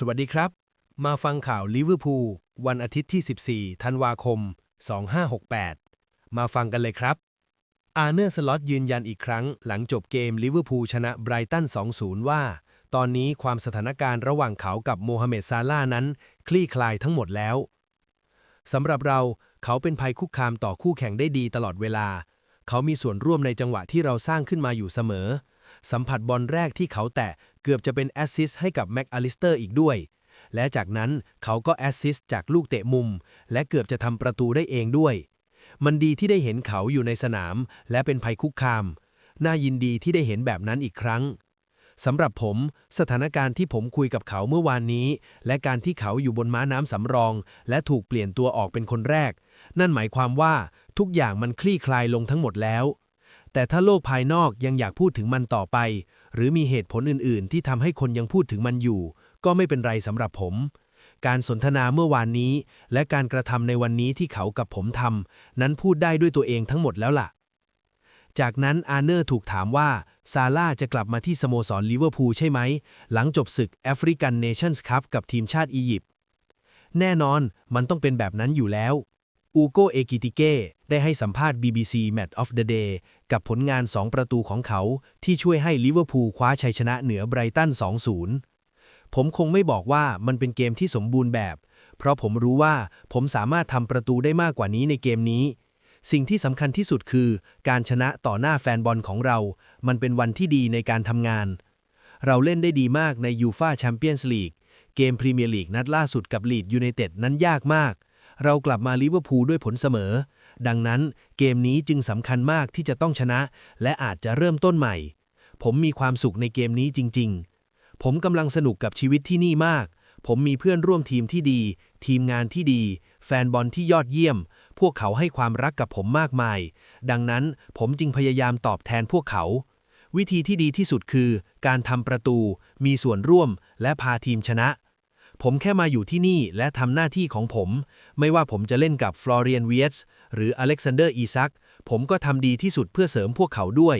สวัสดีครับ มาฟังข่าวลิเวอร์พูลวันอาทิตย์ที่ 14 ธันวาคม 2568 มาฟังกันเลยครับ อาร์เนอร์สล็อตยืนยันอีกครั้ง หลังจบเกมลิเวอร์พูลชนะไบรตัน 2-0 ว่า ตอนนี้ความสถานการณ์ระหว่างเขากับโมฮัมเหม็ดซาลานั้น คลี่คลายทั้งหมดแล้วสำหรับเราเขาเป็นภัยคุกคามต่อคู่แข่งได้ดีตลอดเวลา เขามีส่วนร่วมในจังหวะที่เราสร้างขึ้นมาอยู่เสมอ สัมผัสบอลแรกที่เขาแตะ เกือบจะเป็นแอสซิสต์ให้กับแม็กอลิสเตอร์อีกด้วย และจากนั้นเขาก็แอสซิสต์จากลูกเตะมุม และเกือบจะทำประตูได้เองด้วย มันดีที่ได้เห็นเขาอยู่ในสนาม และเป็นภัยคุกคาม น่ายินดีที่ได้เห็นแบบนั้นอีกครั้งสำหรับผมสถานการณ์ที่ผมคุยกับเขาเมื่อวานนี้ และการที่เขาอยู่บนม้าน้ำสำรอง และถูกเปลี่ยนตัวออกเป็นคนแรก นั่นหมายความว่าทุกอย่างมันคลี่คลายลงทั้งหมดแล้ว แต่ถ้าโลกภายนอกยังอยากพูดถึงมันต่อไป หรือมีเหตุผลอื่นๆ ที่ทำให้คนยังพูดถึงมันอยู่ ก็ไม่เป็นไรสำหรับผม การสนทนาเมื่อวานนี้ และการกระทำในวันนี้ที่เขากับผมทำนั้นพูดได้ด้วยตัวเองทั้งหมดแล้วล่ะ จากนั้นอาร์เนอร์ถูกถามว่าซาร่าจะกลับมาที่สโมสรลิเวอร์พูลใช่ไหม หลังจบศึกแอฟริกันเนชั่นส์คัพกับทีมชาติอียิปต์แน่นอนมันต้องเป็นแบบนั้นอยู่แล้วอูโกเอกิติเก้ได้ให้สัมภาษณ์ BBC Match of the Day กับผลงาน 2 ประตูของเขาที่ช่วยให้ลิเวอร์พูลคว้าชัยชนะเหนือไบรตัน 2-0 ผมคงไม่บอกว่ามันเป็นเกมที่สมบูรณ์แบบ เพราะผมรู้ว่าผมสามารถทำประตูได้มากกว่านี้ในเกมนี้ สิ่งที่สำคัญที่สุดคือ การชนะต่อหน้าแฟนบอลของเรา มันเป็นวันที่ดีในการทำงาน เราเล่นได้ดีมากในยูฟาแชมเปี้ยนส์ลีกเกมพรีเมียร์ลีกนัดล่าสุดกับลีดยูไนเต็ดนั้นยากมาก เรากลับมาลิเวอร์พูลด้วยผลเสมอ ดังนั้นเกมนี้จึงสำคัญมากที่จะต้องชนะ และอาจจะเริ่มต้นใหม่ ผมมีความสุขในเกมนี้จริง ๆ ผมกำลังสนุกกับชีวิตที่นี่มาก ผมมีเพื่อนร่วมทีมที่ดี ทีมงานที่ดี แฟนบอลที่ยอดเยี่ยม พวกเขาให้ความรักกับผมมากมาย ดังนั้นผมจึงพยายามตอบแทนพวกเขา วิธีที่ดีที่สุดคือ การทำประตู มีส่วนร่วม และพาทีมชนะ ผมแค่มาอยู่ที่นี่และทำหน้าที่ของผม ไม่ว่าผมจะเล่นกับฟลอเรียนเวียสหรืออเล็กซานเดอร์อีซัก ผมก็ทำดีที่สุดเพื่อเสริมพวกเขาด้วย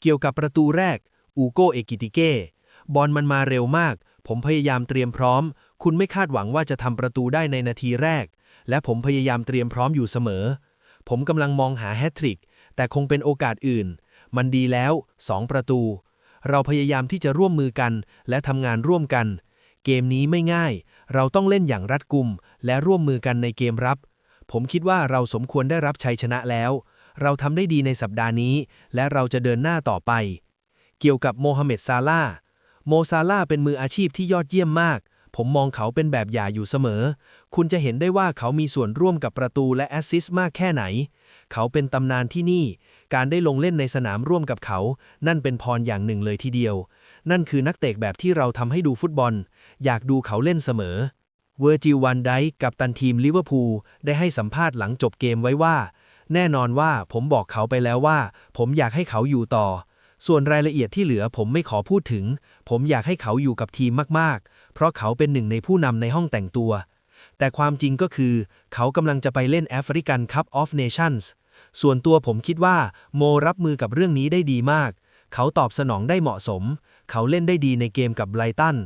เกี่ยวกับประตูแรก อูโกเอกิติเก้ บอลมันมาเร็วมาก ผมพยายามเตรียมพร้อม คุณไม่คาดหวังว่าจะทำประตูได้ในนาทีแรก และผมพยายามเตรียมพร้อมอยู่เสมอ ผมกำลังมองหาแฮตทริก แต่คงเป็นโอกาสอื่น มันดีแล้ว 2 ประตู เราพยายามที่จะร่วมมือกัน และทำงานร่วมกัน เกมนี้ไม่ง่าย เราต้องเล่นอย่างรัดกุม และร่วมมือกันในเกมรับ ผมคิดว่าเราสมควรได้รับชัยชนะแล้ว เราทำได้ดีในสัปดาห์นี้ และเราจะเดินหน้าต่อไป เกี่ยวกับโมฮัมเหม็ดซาลาห์โมซาลาห์เป็นมืออาชีพที่ยอดเยี่ยมมาก ผมมองเขาเป็นแบบอย่างอยู่เสมอ คุณจะเห็นได้ว่าเขามีส่วนร่วมกับประตูและแอสซิสต์มากแค่ไหน เขาเป็นตำนานที่นี่ การได้ลงเล่นในสนามร่วมกับเขา นั่นเป็นพรอย่างหนึ่งเลยทีเดียวนั่นคือนักเตะแบบที่เราทำให้ดูฟุตบอล อยากดูเขาเล่นเสมอ เวอร์จิลวันไดกับตันทีมลิเวอร์พูลได้ให้สัมภาษณ์หลังจบเกมไว้ว่า แน่นอนว่าผมบอกเขาไปแล้วว่า ผมอยากให้เขาอยู่ต่อ ส่วนรายละเอียดที่เหลือผมไม่ขอพูดถึง ผมอยากให้เขาอยู่กับทีมมากๆ เพราะเขาเป็นหนึ่งในผู้นำในห้องแต่งตัว แต่ความจริงก็คือ เขากำลังจะไปเล่นแอฟริกันคัพออฟเนชั่นส์ส่วนตัวผมคิดว่า โมรับมือกับเรื่องนี้ได้ดีมาก เขาตอบสนองได้เหมาะสม เขาเล่นได้ดีในเกมกับไบรตัน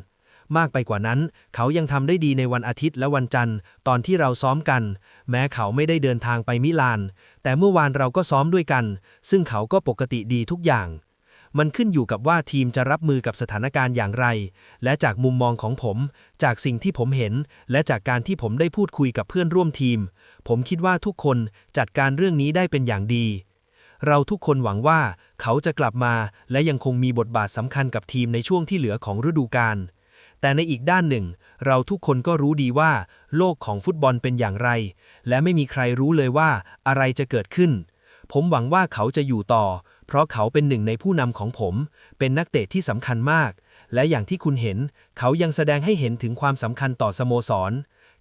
มากไปกว่านั้น เขายังทำได้ดีในวันอาทิตย์และวันจันทร์ ตอนที่เราซ้อมกัน แม้เขาไม่ได้เดินทางไปมิลาน แต่เมื่อวานเราก็ซ้อมด้วยกัน ซึ่งเขาก็ปกติดีทุกอย่าง มันขึ้นอยู่กับว่าทีมจะรับมือกับสถานการณ์อย่างไร และจากมุมมองของผม จากสิ่งที่ผมเห็น และจากการที่ผมได้พูดคุยกับเพื่อนร่วมทีม ผมคิดว่าทุกคนจัดการเรื่องนี้ได้เป็นอย่างดีเราทุกคนหวังว่าเขาจะกลับมาและยังคงมีบทบาทสำคัญกับทีมในช่วงที่เหลือของฤดูกาล แต่ในอีกด้านหนึ่ง เราทุกคนก็รู้ดีว่า โลกของฟุตบอลเป็นอย่างไร และไม่มีใครรู้เลยว่าอะไรจะเกิดขึ้น ผมหวังว่าเขาจะอยู่ต่อ เพราะเขาเป็นหนึ่งในผู้นำของผม เป็นนักเตะที่สำคัญมาก และอย่างที่คุณเห็น เขายังแสดงให้เห็นถึงความสำคัญต่อสโมสร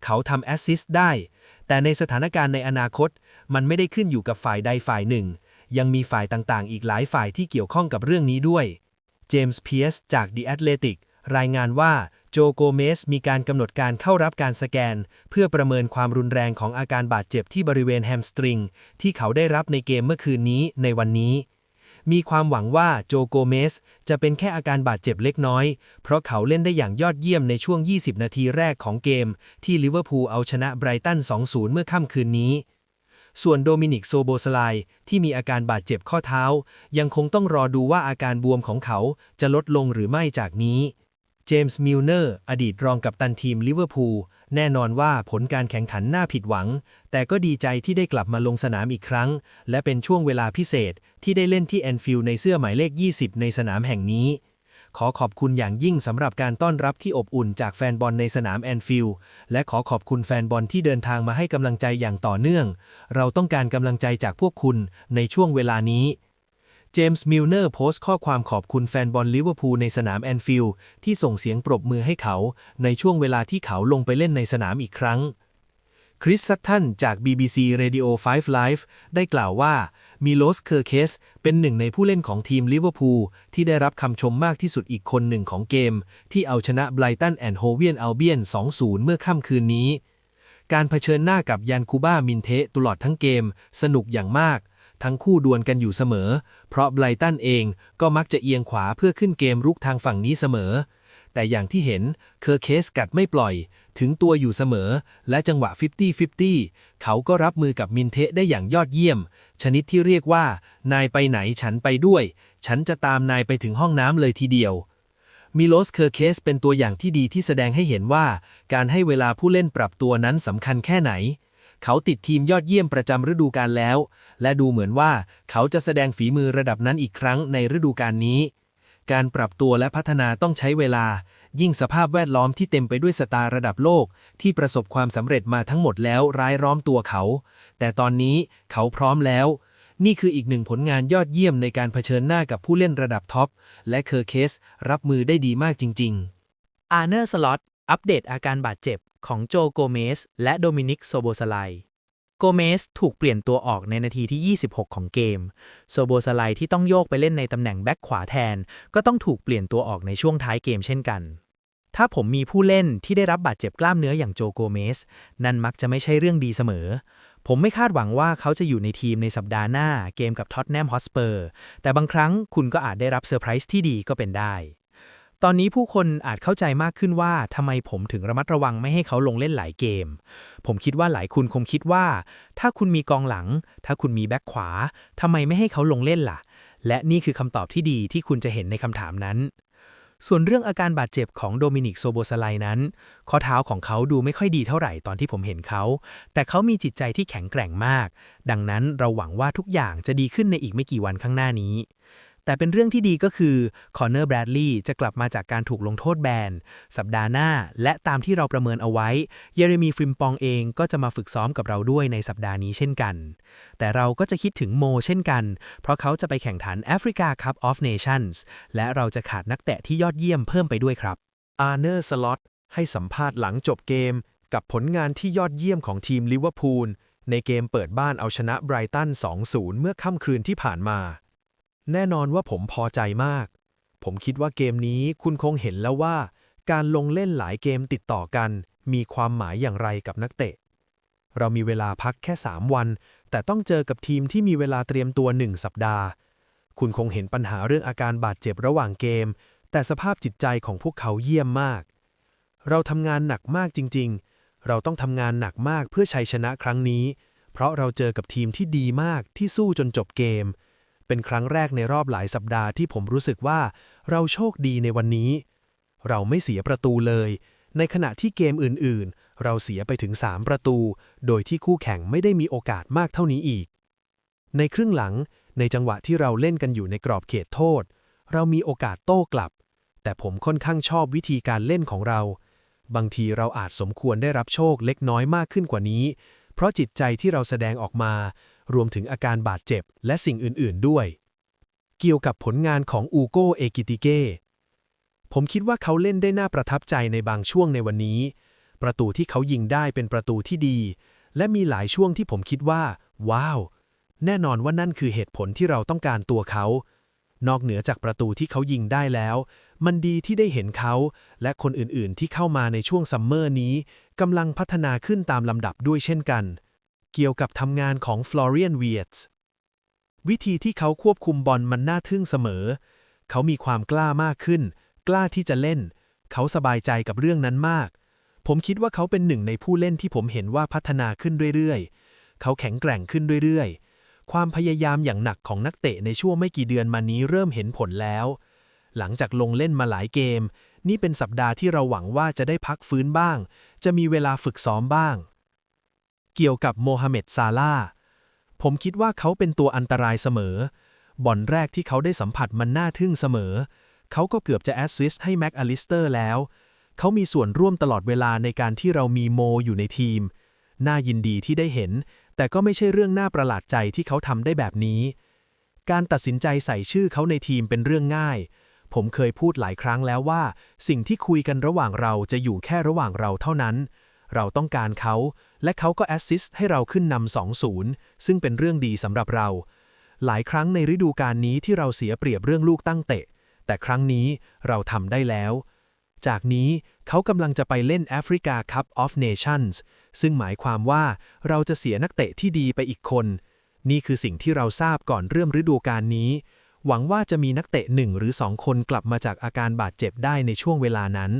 เขาทำแอสซิสต์ได้ แต่ในสถานการณ์ในอนาคต มันไม่ได้ขึ้นอยู่กับฝ่ายใดฝ่ายหนึ่ง ยังมีฝ่ายต่างๆ อีกหลายฝ่ายที่เกี่ยวข้องกับเรื่องนี้ด้วย เจมส์เพียสจาก The Athletic รายงานว่าโจโกเมสมีการกำหนดการเข้ารับการสแกน เพื่อประเมินความรุนแรงของอาการบาดเจ็บที่บริเวณแฮมสตริง ที่เขาได้รับในเกมเมื่อคืนนี้ในวันนี้ มีความหวังว่าโจโกเมสจะเป็นแค่อาการบาดเจ็บเล็กน้อย เพราะเขาเล่นได้อย่างยอดเยี่ยมในช่วง 20 นาทีแรกของเกม ที่ลิเวอร์พูลเอาชนะไบรตัน 2-0 เมื่อค่ำคืนนี้ส่วนโดมินิกโซโบสไลที่มีอาการบาดเจ็บข้อเท้า ยังคงต้องรอดูว่าอาการบวมของเขาจะลดลงหรือไม่จากนี้ เจมส์มิลเนอร์ อดีตรองกัปตันทีมลิเวอร์พูล แน่นอนว่าผลการแข่งขันน่าผิดหวัง แต่ก็ดีใจที่ได้กลับมาลงสนามอีกครั้ง และเป็นช่วงเวลาพิเศษที่ได้เล่นที่แอนฟิลด์ในเสื้อหมายเลข 20 ในสนามแห่งนี้ ขอขอบคุณอย่างยิ่งสำหรับการต้อนรับที่อบอุ่นจากแฟนบอลในสนามแอนฟิลด์และขอขอบคุณแฟนบอลที่เดินทางมาให้กำลังใจอย่างต่อเนื่อง เราต้องการกำลังใจจากพวกคุณในช่วงเวลานี้ จมส์มิลเนอร์โพสต์ข้อความขอบคุณแฟนบอลลิเวอร์พูลในสนามแอนฟิลด์ที่ส่งเสียงปรบมือให้เขาในช่วงเวลาที่เขาลงไปเล่นในสนามอีกครั้ง คริสซัตทันจาก BBC Radio 5 Live ได้กล่าวว่ามิโลสเคอร์เคสเป็นหนึ่งในผู้เล่นของทีมลิเวอร์พูลที่ได้รับคำชมมากที่สุดอีกคนหนึ่งของเกม ที่เอาชนะไบรตันแอนด์โฮเวียนอัลเบียน 2-0 เมื่อค่ำคืนนี้ การเผชิญหน้ากับยันคูบ้ามินเทะตลอดทั้งเกม สนุกอย่างมาก ทั้งคู่ดวลกันอยู่เสมอ เพราะไบรตันเองก็มักจะเอียงขวาเพื่อขึ้นเกมรุกทางฝั่งนี้เสมอ แต่อย่างที่เห็นเคอร์เคสกัดไม่ปล่อย ถึงตัวอยู่เสมอ และจังหวะ 50-50 เขาก็รับมือกับมินเทะได้อย่างยอดเยี่ยม ชนิดที่เรียกว่า นายไปไหนฉันไปด้วย ฉันจะตามนายไปถึงห้องน้ำเลยทีเดียวมิโลสเคอร์เคสเป็นตัวอย่างที่ดีที่แสดงให้เห็นว่า การให้เวลาผู้เล่นปรับตัวนั้นสำคัญแค่ไหน เขาติดทีมยอดเยี่ยมประจำฤดูกาลแล้ว และดูเหมือนว่าเขาจะแสดงฝีมือระดับนั้นอีกครั้งในฤดูกาลนี้ การปรับตัวและพัฒนาต้องใช้เวลา ยิ่งสภาพแวดล้อมที่เต็มไปด้วยสตาร์ระดับโลก ที่ประสบความสำเร็จมาทั้งหมดแล้วร้ายล้อมตัวเขา แต่ตอนนี้เขาพร้อมแล้ว นี่คืออีกหนึ่งผลงานยอดเยี่ยมในการเผชิญหน้ากับผู้เล่นระดับท็อปและเคอร์เคสรับมือได้ดีมากจริง ๆอาร์เนอร์สล็อตอัปเดตอาการบาดเจ็บ ของโจโกเมสและโดมินิกโซโบสไลโกเมสถูกเปลี่ยนตัวออกในนาทีที่ 26 ของเกม โซโบสไลที่ต้องโยกไปเล่นในตำแหน่งแบ็คขวาแทน ก็ต้องถูกเปลี่ยนตัวออกในช่วงท้ายเกมเช่นกัน ถ้าผมมีผู้เล่นที่ได้รับบาดเจ็บกล้ามเนื้ออย่างโจโกเมส นั่นมักจะไม่ใช่เรื่องดีเสมอ ผมไม่คาดหวังว่าเขาจะอยู่ในทีมในสัปดาห์หน้าเกมกับท็อตแนมฮอสเปอร์ แต่บางครั้งคุณก็อาจได้รับเซอร์ไพรส์ที่ดีก็เป็นได้ ตอนนี้ผู้คนอาจเข้าใจมากขึ้นว่าทำไมผมถึงระมัดระวังไม่ให้เขาลงเล่นหลายเกม ผมคิดว่าหลายคุณคงคิดว่า ถ้าคุณมีกองหลัง ถ้าคุณมีแบ็คขวาทำไมไม่ให้เขาลงเล่นล่ะ และนี่คือคำตอบที่ดีที่คุณจะเห็นในคำถามนั้น ส่วนเรื่องอาการบาดเจ็บของโดมินิกโซโบสไลนั้น ข้อเท้าของเขาดูไม่ค่อยดีเท่าไหร่ตอนที่ผมเห็นเขา แต่เขามีจิตใจที่แข็งแกร่งมาก ดังนั้นเราหวังว่าทุกอย่างจะดีขึ้นในอีกไม่กี่วันข้างหน้านี้ แต่เป็นเรื่องที่ดีก็คือคอนเนอร์แบรดลีย์จะกลับมาจากการถูกลงโทษแบน สัปดาห์หน้า และตามที่เราประเมินเอาไว้ เยเรมีฟริมปองเองก็จะมาฝึกซ้อมกับเราด้วยในสัปดาห์นี้เช่นกัน แต่เราก็จะคิดถึงโมเช่นกัน เพราะเขาจะไปแข่งขันแอฟริกาคัพออฟเนชั่นส์และเราจะขาดนักเตะที่ยอดเยี่ยมเพิ่มไปด้วยครับอาร์เนอร์สล็อตให้สัมภาษณ์หลังจบเกม กับผลงานที่ยอดเยี่ยมของทีมลิเวอร์พูลในเกมเปิดบ้านเอาชนะไบรตัน 2-0 เมื่อค่ำคืนที่ผ่านมา แน่นอนว่าผมพอใจมาก ผมคิดว่าเกมนี้คุณคงเห็นแล้วว่า การลงเล่นหลายเกมติดต่อกัน มีความหมายอย่างไรกับนักเตะ เรามีเวลาพักแค่ 3 วัน แต่ต้องเจอกับทีมที่มีเวลาเตรียมตัว 1 สัปดาห์ คุณคงเห็นปัญหาเรื่องอาการบาดเจ็บระหว่างเกม แต่สภาพจิตใจของพวกเขาเยี่ยมมาก เราทำงานหนักมากจริง ๆ เราต้องทำงานหนักมากเพื่อชัยชนะครั้งนี้ เพราะเราเจอกับทีมที่ดีมากที่สู้จนจบเกมเเป็นครั้งแรกในรอบหลายสัปดาห์ที่ผมรู้สึกว่า เราโชคดีในวันนี้ เราไม่เสียประตูเลย ในขณะที่เกมอื่นๆ เราเสียไปถึง 3 ประตู โดยที่คู่แข่งไม่ได้มีโอกาสมากเท่านี้อีก ในครึ่งหลัง ในจังหวะที่เราเล่นกันอยู่ในกรอบเขตโทษ เรามีโอกาสโต้กลับ แต่ผมค่อนข้างชอบวิธีการเล่นของเรา บางทีเราอาจสมควรได้รับโชคเล็กน้อยมากขึ้นกว่านี้ เพราะจิตใจที่เราแสดงออกมา รวมถึงอาการบาดเจ็บและสิ่งอื่น ๆ ด้วย เกี่ยวกับผลงานของอูโกเอกิติเก้ ผมคิดว่าเขาเล่นได้น่าประทับใจในบางช่วงในวันนี้ ประตูที่เขายิงได้เป็นประตูที่ดี และมีหลายช่วงที่ผมคิดว่า ว้าว แน่นอนว่านั่นคือเหตุผลที่เราต้องการตัวเขา นอกเหนือจากประตูที่เขายิงได้แล้ว มันดีที่ได้เห็นเขา และคนอื่น ๆ ที่เข้ามาในช่วงซัมเมอร์นี้กำลังพัฒนาขึ้นตามลำดับด้วยเช่นกัน เกี่ยวกับทำงานของฟลอเรียนเวียตส์วิธีที่เขาควบคุมบอลมันน่าทึ่งเสมอ เขามีความกล้ามากขึ้น กล้าที่จะเล่น เขาสบายใจกับเรื่องนั้นมาก ผมคิดว่าเขาเป็นหนึ่งในผู้เล่นที่ผมเห็นว่าพัฒนาขึ้นเรื่อยๆ เขาแข็งแกร่งขึ้นเรื่อยๆ ความพยายามอย่างหนักของนักเตะในช่วงไม่กี่เดือนมานี้เริ่มเห็นผลแล้ว หลังจากลงเล่นมาหลายเกม นี่เป็นสัปดาห์ที่เราหวังว่าจะได้พักฟื้นบ้าง จะมีเวลาฝึกซ้อมบ้าง เกี่ยวกับโมฮัมเหม็ดซาลาผมคิดว่าเขาเป็นตัวอันตรายเสมอบอลแรกที่เขาได้สัมผัสมันน่าทึ่งเสมอ เขาก็เกือบจะแอสซิสต์ให้แม็กอลิสเตอร์แล้ว เขามีส่วนร่วมตลอดเวลาในการที่เรามีโมอยู่ในทีม น่ายินดีที่ได้เห็น แต่ก็ไม่ใช่เรื่องน่าประหลาดใจที่เขาทำได้แบบนี้ การตัดสินใจใส่ชื่อเขาในทีมเป็นเรื่องง่าย ผมเคยพูดหลายครั้งแล้วว่า สิ่งที่คุยกันระหว่างเราจะอยู่แค่ระหว่างเราเท่านั้น เราต้องการเขา และเขาก็แอสซิสต์ให้เราขึ้นนำ2-0ซึ่งเป็นเรื่องดีสำหรับเรา หลายครั้งในฤดูกาลนี้ที่เราเสียเปรียบเรื่องลูกตั้งเตะ แต่ครั้งนี้เราทำได้แล้ว จากนี้เขากำลังจะไปเล่นแอฟริกาคัพออฟเนชั่นส์ซึ่งหมายความว่าเราจะเสียนักเตะที่ดีไปอีกคน นี่คือสิ่งที่เราทราบก่อนเริ่มฤดูกาลนี้ หวังว่าจะมีนักเตะหนึ่งหรือสองคนกลับมาจากอาการบาดเจ็บได้ในช่วงเวลานั้น